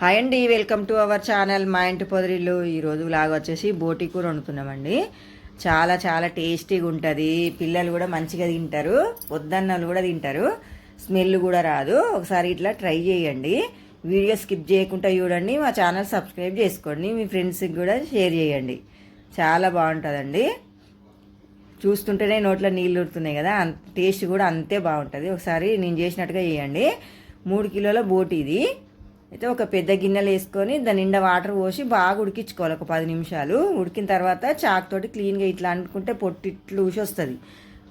Hi అండి welcome to our channel మా ఇంటి పొదరిల్లు. ఈరోజు లాగా వచ్చేసి బోటి కూర వండుతున్నామండి. చాలా చాలా టేస్టీగా ఉంటుంది. పిల్లలు కూడా మంచిగా తింటారు. వద్దన్నలు కూడా తింటారు. స్మెల్ కూడా రాదు. ఒకసారి ఇట్లా ట్రై చేయండి. వీడియో స్కిప్ చేయకుండా చూడండి. మా ఛానల్ సబ్స్క్రైబ్ చేసుకోండి. మీ ఫ్రెండ్స్కి కూడా షేర్ చేయండి. చాలా బాగుంటుందండి. చూస్తుంటేనే నోట్లో నీళ్ళు ఉడుతున్నాయి కదా. అంత టేస్ట్ కూడా అంతే బాగుంటుంది. ఒకసారి నేను చేసినట్టుగా చేయండి. మూడు కిలోల బోటి ఇది. అయితే ఒక పెద్ద గిన్నెలు వేసుకొని దాని నిండా వాటర్ పోసి బాగా ఉడికించుకోవాలి ఒక పది నిమిషాలు. ఉడికిన తర్వాత చాక్ తోటి క్లీన్గా ఇట్లా అనుకుంటే పొట్టి ఇట్లు ఊసి వస్తుంది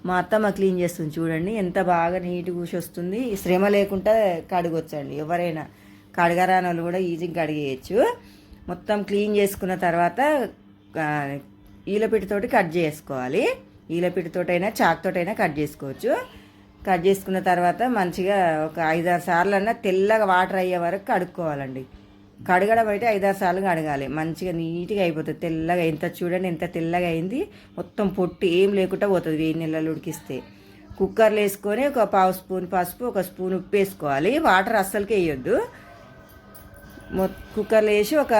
మా అత్తమ్మ క్లీన్ చేస్తుంది చూడండి. ఎంత బాగా నీట్గా ఊసి వస్తుంది శ్రమ లేకుండా కడగొచ్చండి. ఎవరైనా కడగరాని వాళ్ళు కూడా ఈజీగా కడిగేయచ్చు. మొత్తం క్లీన్ చేసుకున్న తర్వాత ఈలపిటితోటి కట్ చేసుకోవాలి. ఈలపిటితోటైనా చాక్తోటైనా కట్ చేసుకోవచ్చు. కట్ చేసుకున్న తర్వాత మంచిగా ఒక ఐదారు సార్లు అన్నా తెల్లగా వాటర్ అయ్యే వరకు కడుక్కోవాలండి. కడగడం అయితే ఐదారు సార్లు కడగాలి మంచిగా నీట్గా అయిపోతుంది. తెల్లగా ఎంత చూడండి ఎంత తెల్లగా అయింది. మొత్తం పొట్టు ఏం లేకుండా పోతుంది వేయి నీళ్ళలో ఉడికిస్తే. కుక్కర్లో వేసుకొని ఒక పావు స్పూన్ పసుపు ఒక స్పూన్ ఉప్పు వేసుకోవాలి. వాటర్ అస్సలకి వేయొద్దు. మొ కుక్కర్లో వేసి ఒక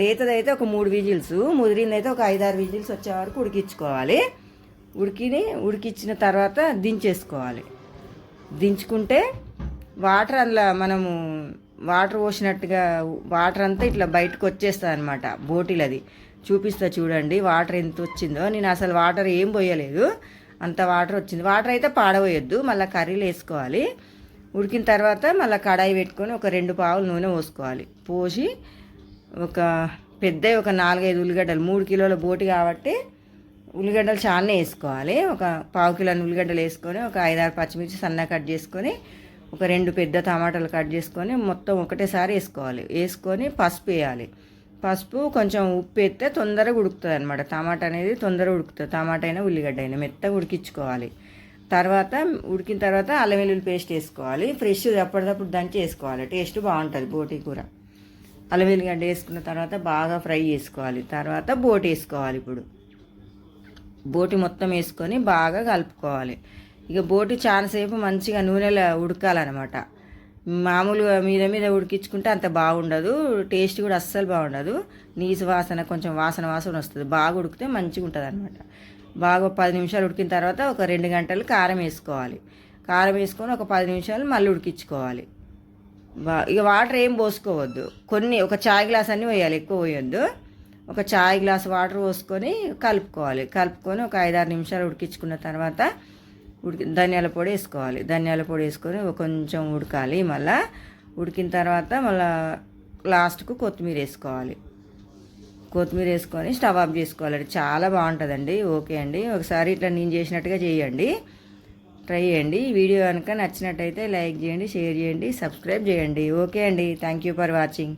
లేతదైతే ఒక మూడు విజిల్స్ ముదిరిందైతే ఒక ఐదారు విజిల్స్ వచ్చే వరకు ఉడికించుకోవాలి. ఉడికిని ఉడికించిన తర్వాత దించేసుకోవాలి. దించుకుంటే వాటర్ అందులో మనము వాటర్ పోసినట్టుగా వాటర్ అంతా ఇట్లా బయటకు వచ్చేస్తుంది అనమాట బోటిల్ అది చూపిస్తా చూడండి వాటర్ ఎంత వచ్చిందో. నేను అసలు వాటర్ ఏం పోయలేదు. అంత వాటర్ వచ్చింది. వాటర్ అయితే పాడవేయొద్దు మళ్ళీ కర్రీలు వేసుకోవాలి. ఉడికిన తర్వాత మళ్ళీ కడాయి పెట్టుకొని ఒక రెండు పావులు నూనె పోసుకోవాలి. పోసి ఒక పెద్ద ఒక నాలుగైదు ఉల్లిగడ్డలు మూడు కిలోల బోటి కాబట్టి ఉల్లిగడ్డలు చాలానే వేసుకోవాలి. ఒక పావు కిలో ఉల్లిగడ్డలు వేసుకొని ఒక ఐదారు పచ్చిమిర్చి సన్న కట్ చేసుకొని ఒక రెండు పెద్ద టమాటాలు కట్ చేసుకొని మొత్తం ఒకటేసారి వేసుకోవాలి. వేసుకొని పసుపు వేయాలి. పసుపు కొంచెం ఉప్పు వేస్తే తొందరగా ఉడుకుతుంది అనమాట టమాటా అనేది తొందరగా ఉడుకుతుంది. టమాటా అయినా ఉల్లిగడ్డ అయినా మెత్తగా ఉడికించుకోవాలి. తర్వాత ఉడికిన తర్వాత అల్లం వెల్లుల్లి పేస్ట్ వేసుకోవాలి. ఫ్రెష్ అప్పటికప్పుడు దంచి వేసుకోవాలి. టేస్ట్ బాగుంటుంది బోటి కూర. అల్లం వెల్లిగడ్డ వేసుకున్న తర్వాత బాగా ఫ్రై చేసుకోవాలి. తర్వాత బోటి వేసుకోవాలి ఇప్పుడు. బోటి మొత్తం వేసుకొని బాగా కలుపుకోవాలి. ఇక బోటి చాలాసేపు మంచిగా నూనెలో ఉడకాలన్నమాట. మామూలుగా మీద మీద ఉడికించుకుంటే అంత బాగుండదు. టేస్ట్ కూడా అస్సలు బాగుండదు. నీసు వాసన కొంచెం వాసన వాసన వస్తుంది. బాగా ఉడికితే మంచిగా ఉంటుంది అనమాట బాగా పది నిమిషాలు ఉడికిన తర్వాత ఒక రెండు గంటలు కారం వేసుకోవాలి. కారం వేసుకొని ఒక పది నిమిషాలు మళ్ళీ ఉడికించుకోవాలి. బా ఇక వాటర్ ఏం పోసుకోవద్దు. కొన్ని ఒక చాయ్ గ్లాస్ అన్నీ పోయాలి. ఎక్కువ పోయొద్దు. ఒక చాయ్ గ్లాస్ వాటర్ పోసుకొని కలుపుకోవాలి. కలుపుకొని ఒక ఐదారు నిమిషాలు ఉడికించుకున్న తర్వాత ఉడికి ధనియాల పొడి వేసుకోవాలి. ధనియాల పొడి వేసుకొని కొంచెం ఉడకాలి. మళ్ళా ఉడికిన తర్వాత మళ్ళా లాస్ట్కు కొత్తిమీర వేసుకోవాలి. కొత్తిమీర వేసుకొని స్టవ్ ఆఫ్ చేసుకోవాలి చాలా బాగుంటుందండి. ఓకే అండి. ఒకసారి ఇట్లా నేను చేసినట్టుగా చేయండి. ట్రై చేయండి. వీడియో కనుక నచ్చినట్టయితే లైక్ చేయండి షేర్ చేయండి సబ్స్క్రైబ్ చేయండి. ఓకే అండి. Thank you for watching